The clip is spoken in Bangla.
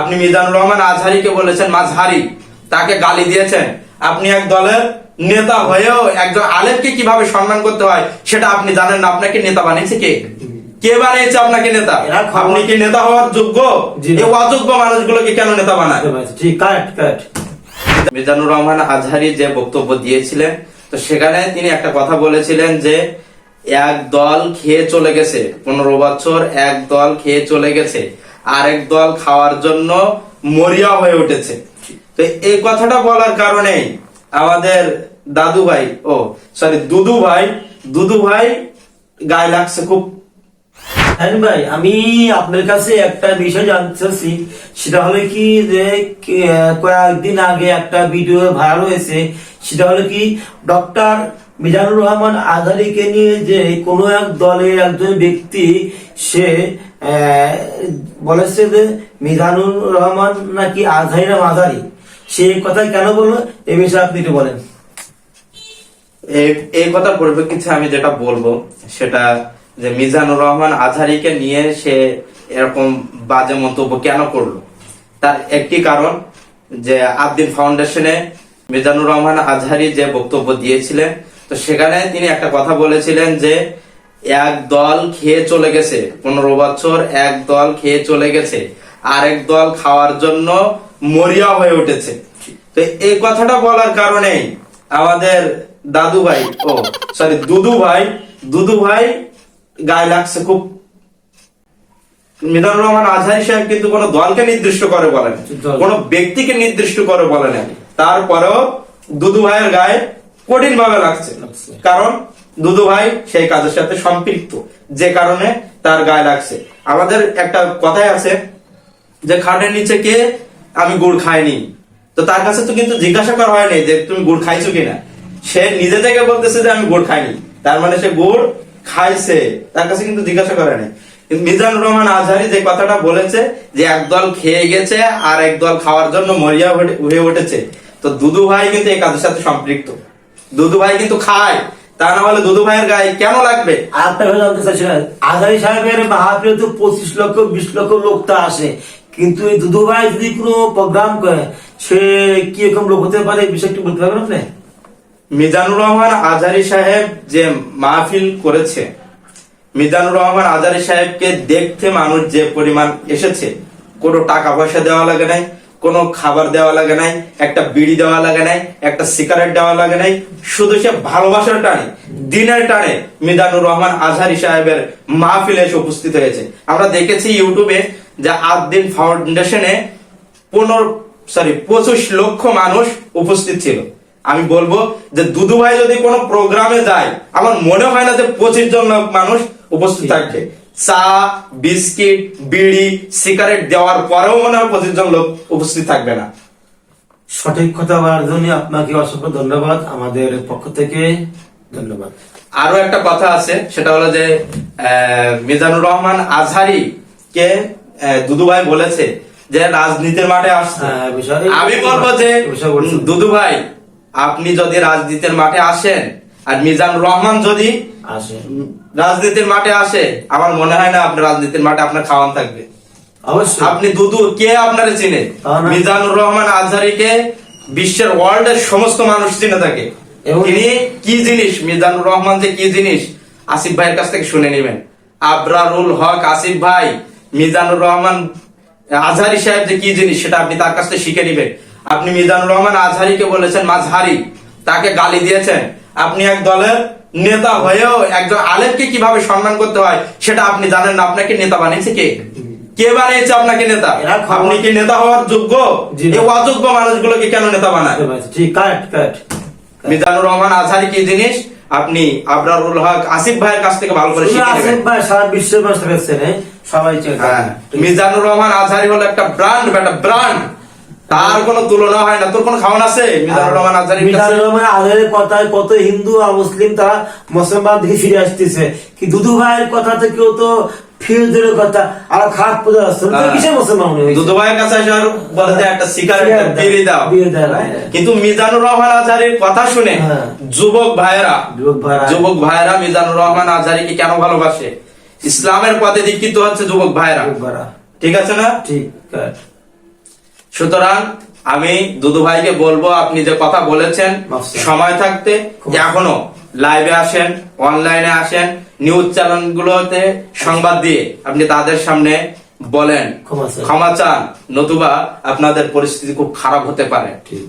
আপনি মিজানুর রহমান আজহারিকে বলেছেন মাঝহারি তাকে গালি দিয়েছেন। আপনি এক দলের নেতা হয়েও একজন আলেমকে কীভাবে সম্মান করতে হয় সেটা আপনি জানেন না। আপনাকে নেতা বানিয়েছে কে? কে বানিয়েছে আপনাকে নেতা? আপনি কি নেতা হওয়ার যোগ্য? এই অযোগ্য মানুষগুলোকে কেন নেতা বানায়? মিজানুর রহমান আজহারি যে বক্তব্য দিয়েছিলেন তো সেখানে তিনি একটা কথা বলেছিলেন যে এক দল খেয়ে চলে গেছে। পনেরো বছর এক দল খেয়ে চলে গেছে। আরেক দল খাওয়ার জন্য মরিয়া হয়ে উঠেছে। তো এই কথাটা বলার কারণে আমাদের দাদু ভাই ও সরি দুদু ভাই দুদু ভাই গায়ে লাগছে খুব। হ্যাঁ ভাই, আমি আপনার কাছে একটা বিষয় সেটা হলো কি যে কয়েকদিন আগে একটা ভিডিও ভাইরাল হয়েছে। সেটা হলো কি ডক্টর মিজানুর রহমান আজারিকে নিয়ে যে কোনো এক দলের একজন ব্যক্তি, সে বলেছে যে, মিজানুর রহমান নাকি আজহারি না মাজারি? সে কথা কেন বলল? এ বিষয়ে আপনি একটু বলেন। এই- এই কথার পরিপ্রেক্ষিতে আমি যেটা বলব, সেটা যে মিজানুর রহমান আজহারিকে নিয়ে সে এরকম বাজে মন্তব্য কেন করল? তার একটি কারণ যে, আবদিন ফাউন্ডেশনে মিজানুর রহমান আজহারি যে বক্তব্য দিয়েছিলেন, তো সেখানে তিনি একটা কথা বলেছিলেন যে এক দল খেয়ে চলে গেছে। পনেরো বছর এক দল খেয়ে চলে গেছে। আরেক দল খাওয়ার জন্য মরিয়া হয়ে উঠেছে। তো এই কথাটা বলার কারণেই আমাদের দাদু ভাই ও সরি দুদু ভাই দুদু ভাই গায়ে লাগছে খুব। মিজানুর রহমান আজহারি সাহেব কিন্তু কোন দলকে নির্দিষ্ট করে বলেন। কোন ব্যক্তিকে নির্দিষ্ট করে বলে না। তারপরেও দুদু ভাইয়ের গায়ে কঠিন ভাবে লাগছে। কারণ দুদু ভাই সেই কাজের সাথে সম্পৃক্ত। যে কারণে তার গায়ে লাগছে। আমাদের একটা কথাই আছে যে, খাটের নিচে কে আমি গুড় খাইনি। তো তার কাছে তো কিন্তু জিজ্ঞাসা করা হয়নি যে, তুমি গুড় খাইছো কিনা? সে নিজে থেকে বলতেছে যে, আমি গুড় খাইনি। তার মানে সে গুড় খাইছে। তার কাছে কিন্তু জিজ্ঞাসা করে নাই। মিজানুর রহমান আজহারি যে কথাটা বলেছে যে, একদল খেয়ে গেছে আর একদল খাওয়ার জন্য মরিয়া হয়ে উঠেছে। তো দুদু ভাই কিন্তু এই কাজের সাথে সম্পৃক্ত। দুদু ভাই কিন্তু খায়। তা না হলে দুদু ভাইয়ের গায়ে কেন লাগবে? কথা জানতে চাচ্ছিলাম আজারি সাহেবের তো পঁচিশ লক্ষ বিশ লক্ষ লোক তো আসে। কিন্তু এই দুদু ভাই যদি কোনো প্রোগ্রাম করে সে কি রকম লোক হতে পারে এই বিষয়টা একটু বলতে পারবেন আপনি? মিজানুর রহমান আজারি সাহেব যে মাহফিল করেছে মিজানুর রহমান আজারি সাহেবকে দেখতে মানুষ যে পরিমাণ এসেছে কোনো টাকা পয়সা দেওয়া লাগে নাই। কোনো খাবার দেওয়া লাগে নাই, একটা বিড়ি দেওয়া লাগে নাই, একটা সিগারেট দেওয়া লাগে নাই, শুধু সে ভালোবাসার টানে, দিনের টানে মিজানুর রহমান আজহারি সাহেবের মাহফিলে এসে উপস্থিত হয়েছে। আমরা দেখেছি ইউটিউবে যে আদিন ফাউন্ডেশনে পনেরো সরি পঁচিশ লক্ষ মানুষ উপস্থিত ছিল। আমি বলব যে দুদু ভাই যদি কোনো প্রোগ্রামে যায়, আমার মনে হয় না যে পঁচিশ জন মানুষ উপস্থিত থাকবে। চা বিস্কিট বিড়ি সিগারেট দেওয়ার পরেও মনে হয় পঁচিশ জন লোক উপস্থিত থাকবে না। সঠিক কথা বলার জন্য আপনাকে অসংখ্য ধন্যবাদ। আমাদের পক্ষ থেকে ধন্যবাদ। আরও একটা কথা আছে সেটা হলো যে মিজানুর রহমান আজহারি কে দুদু ভাই বলেছে যে রাজনীতির মাঠে আসছে হ্যাঁ, আমি বলব যে। দুদু ভাই আপনি যদি রাজনীতির মাঠে আসেন আর মিজানুর রহমান যদি আসে। রাজনীতির মাঠে আসে আমার মনে হয় না আপনার রাজনীতির মাঠে আপনার খাওয়ান থাকবে। অবশ্যই। আপনি দুদু কে আপনার চিনে? মিজানুর রহমান আজহারিকে বিশ্বের ওয়ার্ল্ড এর সমস্ত মানুষ চিনে থাকে। এবং- তিনি কি জিনিস মিজানুর রহমান যে কি জিনিস আসিফ ভাইয়ের কাছ থেকে শুনে নেবেন। আবরারুল হক আসিফ ভাই মিজানুর রহমান আজহারি সাহেব যে কি জিনিস সেটা আপনি তার কাছ থেকে শিখে নেবেন। আপনি মিজানুর রহমান আজহারিকে বলেছেন মাঝহারি তাকে গালি দিয়েছেন। আপনি এক দলের নেতা হয়েও একজন আলেমকে কীভাবে সম্মান করতে হয় সেটা আপনি জানেন না। আপনাকে নেতা বানিয়েছে কে? কে বানিয়েছে আপনাকে নেতা? আপনি কি নেতা হওয়ার যোগ্য। এই অযোগ্য মানুষগুলোকে কেন নেতা বানায়? মিজানুর রহমান আজহারি কি জিনিস? আপনি আবরারুল হক আসিফ ভাইয়ের কাছ থেকে ভালো করে শিখে আসিফ ভাই সারা বিশ্বের মানুষ সবাই হ্যাঁ, মিজানুর রহমান আজহারি হলো একটা ব্র্যান্ড একটা ব্র্যান্ড। তার কোনো তুলনা হয় না। তোর কোনো খাওয়ান আছে? মিজানুর রহমান আজহারি মিজানুর রহমান আজহারের কথায় কত হিন্দু আর মুসলিম তারা মুসলমান থেকে ফিরে আসতেছে। কি দুদু ভাইয়ের কথা থেকেও তো ফিরোজের কথা। আর খারাপ পূজা আসছে তো মুসলমান দুদু ভাইয়ের কাছে এসে আর একটা সিগারেট সিগারেট বিড়ি দাও। বিড়ি দাও। কিন্তু মিজানুর রহমান আজহারির কথা শুনে। যুবক ভাইয়েরা যুবক ভাইয়েরা। মিজানুর রহমান কেন ভালোবাসে? ইসলামের পথে দীক্ষিত হচ্ছে যুবক ভাইয়েরা। ভাইয়েরা। ঠিক আছে না? ঠিক। সুতরাং আমি দুদু ভাইকে বলব আপনি যে কথা বলেছেন সময় থাকতে এখনও লাইভে আসেন অনলাইনে আসেন নিউজ চ্যানেল গুলোতে সংবাদ দিয়ে আপনি তাদের সামনে বলেন। ক্ষমা চান। নতুবা আপনাদের পরিস্থিতি খুব খারাপ হতে পারে। ঠিক।